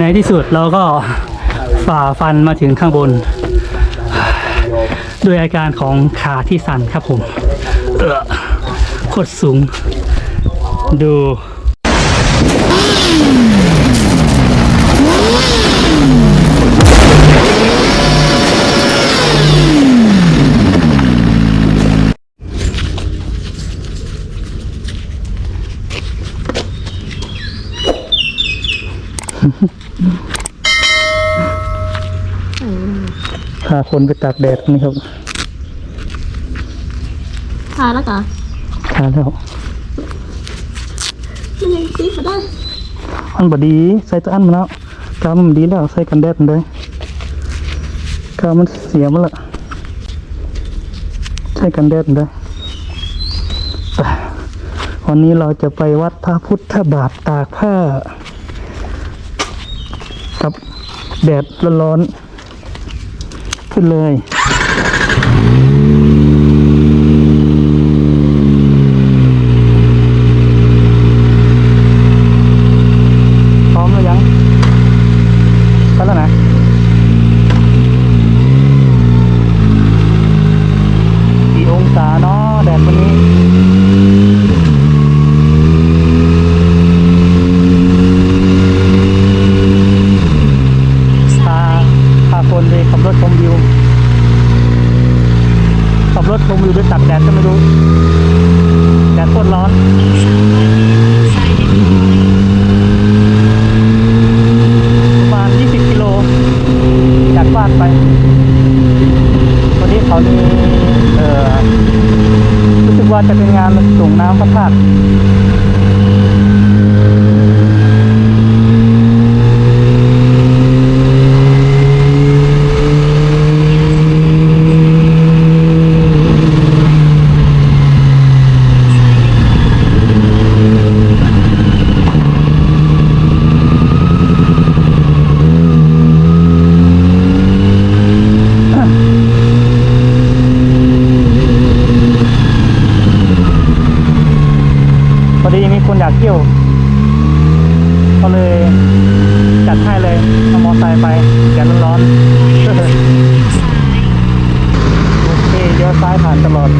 ในที่สุดเราก็ฝ่าฟันมาถึงข้างบน ด้วยอาการของขาที่สั่นครับผมโคตรสูง ดู พาคนไปตากแดดนี่ครับทาแล้วกะทาแล้วมันยังซีมาได้อันบดีใส่ตัวอันมาแล้วกาวมันดีแล้วใส่กันแดดมันได้กาวมันเสียมาละใส่กันแดดมันได้ไปวันนี้เราจะไปวัดพระพุทธบาทตากผ้ากับแดดร้อนๆ ขึ้นเลย พร้อมหรือยังไปแล้วนะ กี่องศาเนาะแดดวันนี้ พาพาคนไปขับรถชมวิว ขับ รถชมวิวด้วยตักแดดก็ไม่รู้แดดโคตรร้อนประมาณ 20 กิโลจากบ้านไป วันนี้เขามีเอ่อรู้สึกว่าจะเป็นงานส่งน้ำพระธาตุากเที่ยว ก็เลยจัดให้เลยเอามอเตอร์ไซค์ไปแดดร้อนๆโอเคเลี้ยวซ้ายผ่านตลอด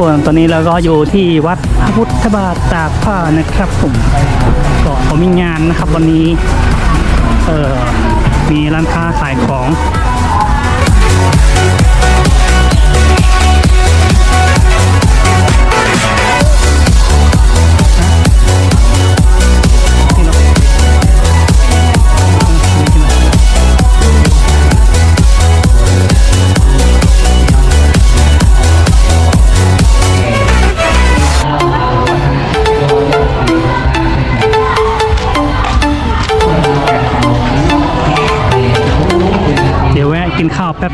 ครับทุกคนตอนนี้เราก็อยู่ที่วัดพระพุทธบาทตากผ้านะครับผมก็ผมมีงานนะครับวันนี้เออมีร้านค้าขายของ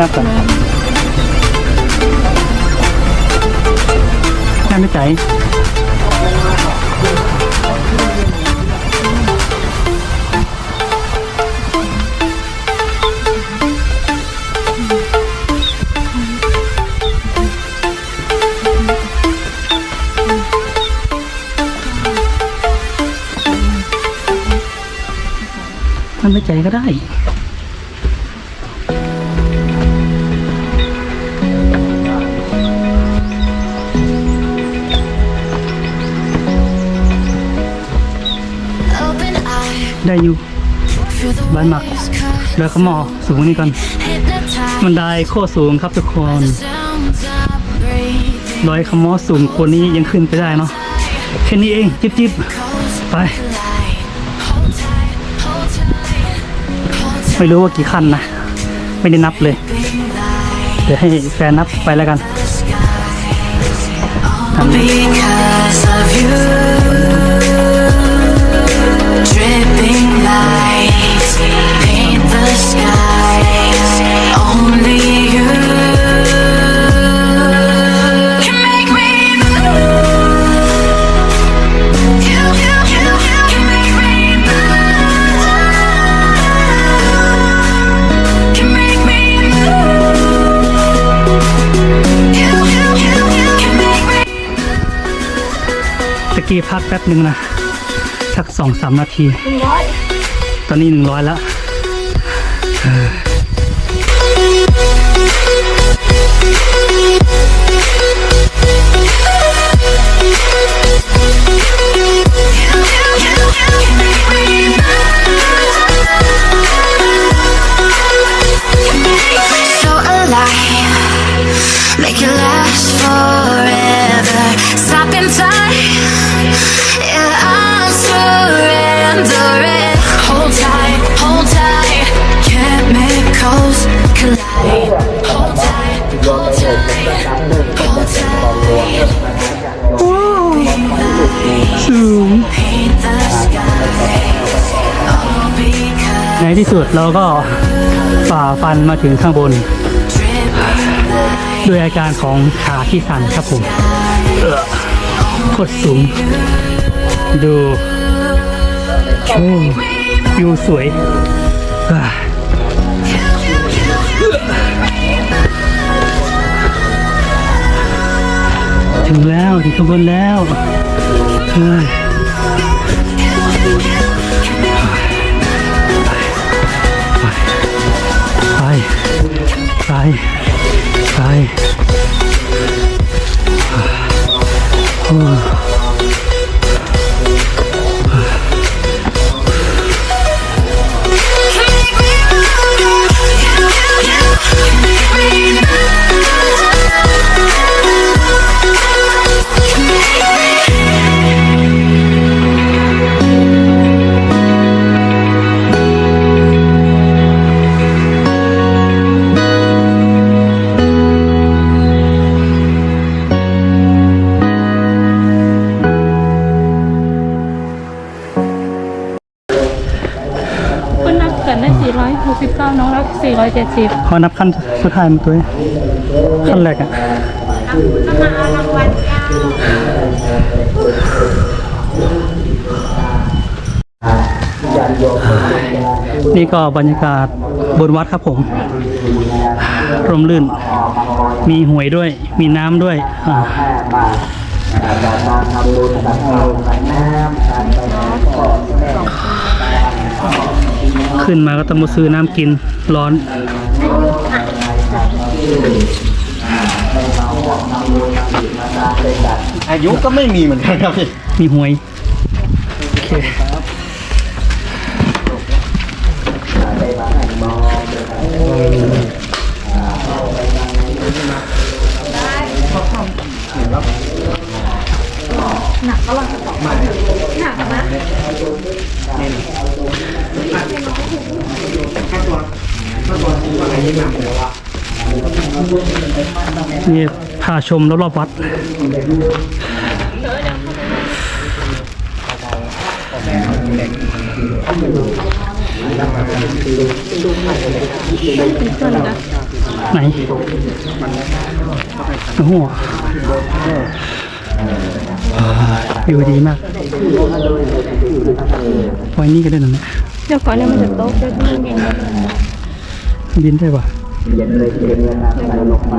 นับก่อนนั่นไม่ใจมันไม่ใจก็ได้ feel the Bye, Mark. waves cut. แล้วก็หมอสูงนี่ก่อนมันได้โคตรสูงครับทุกคนร้อยคำมอสูงคนนี้ยังขึ้นไปได้เนาะแค่นี้เองจิบจิบไปไม่รู้ว่ากี่ขั้นนะ ไม่ได้นับเลย เดี๋ยวให้แฟนนับไปแล้วกัน the sky. กี้พักแป๊บหนึ่งนะ สักสองสามนาที ตอนนี้หนึ่งร้อยแล้ว So alive, make it last forever. Stop in time, ที่สุดเราก็ฝ่าฟันมาถึงข้างบน ด้วยอาการของขาที่สั่นครับผมเออโคตรสูง ดูโอ้วิวสวยถึงแล้วถึงข้างบนแล้ว ไป เกิดได้469น้องรัก470ขอนับขั้นสุดท้ายมาตัวเองขั้นแรกอะนี่ก็บรรยากาศบนวัดครับผม ร่มรื่น มีหวยด้วย มีน้ำด้วยอ่า ขึ้นมาก็ต้องมาซื้อน้ำกินร้อน อายุก็ไม่มีเหมือนกันครับพี่มีหวย โอเค นี่พาชมรอบๆวัด ไหนโอ้โหวิวดีมากไว้นี่ก็ได้นะเนี่ยเดี๋ยวก่อนเนี่ยมันจะโต๊ะจะที่เย็นบินได้ปะมันบินสูงกว่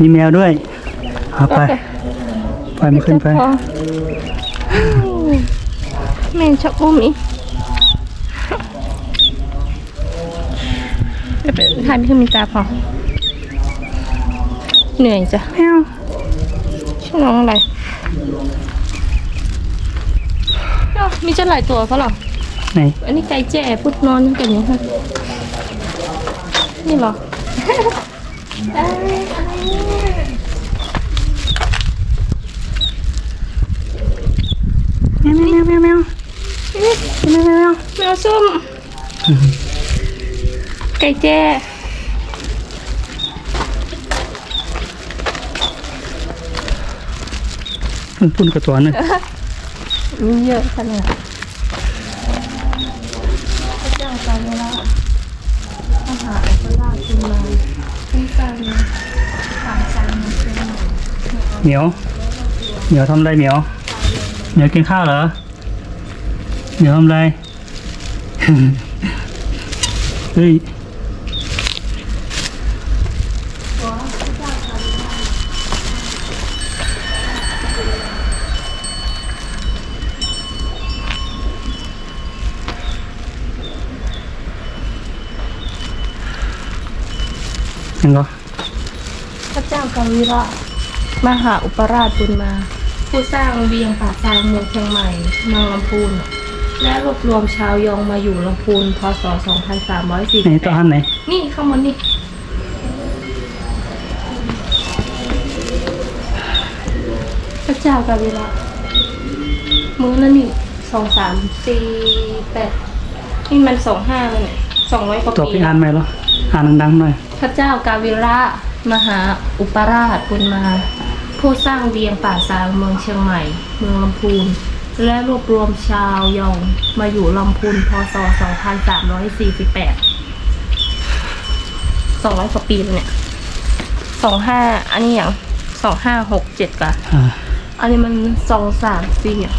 มีแมวด้วยเอาไปไปมาขึ้นไปพอแม่งชอบอุ้มอีกเดี๋ยวไปทานที่มีตาพอ เหนื่อยจ้ะแมวชื่อน้องอะไรเอ้ามีจะหลายตัวเพราะหรอไหนอันนี้ไก่แจ้พุดนอนกันอย่างนี้นี่เหรอ เอ้ยอะไรเนี่ยแมวแมวแมวแมวแมวแมวแมวแมวแมวส้ม ไก่แจ้พุ่นพุ่นกระตัวหนึงมีเยอะขนาดพระเจ้าจำเวลาอาหารพระราชมา ต้องการสามจานเชื่อเหมียวเหมียวทำอะไรเหมียวเหมียวกินข้าวเหรอเหมียวทำอะไร เฮ้ยยังก็ พระเจ้ากา วิระมหาอุปราชบุญมา ผู้สร้างเวียงป่าซางเมืองเชียงใหม่เมืองลำพูน และรวบรวมชาวยองมาอยู่ลำพูนพศไหนตัวหัน2348ไหน นี่ข้างบนนี่พระเจ้ากาวิระมือนั่นนี่สองสามสี่แปดนี่มันสองห้าเลยเนี่ยสองร้อยกว่าตัวปีพี่อ่านไหมเหรออ่านดังๆหน่อย พระเจ้ากาวิระ มหาอุปราชบุญมา ผู้สร้างเวียงป่าซางเมืองเชียงใหม่ เมืองลำพูน และรวบรวมชาวยองมาอยู่ลำพูนพศ 2348 200กว่าปีแล้วเนี่ย 25 อันนี้อย่าง 2567กะอ่าอันนี้มัน 234อะ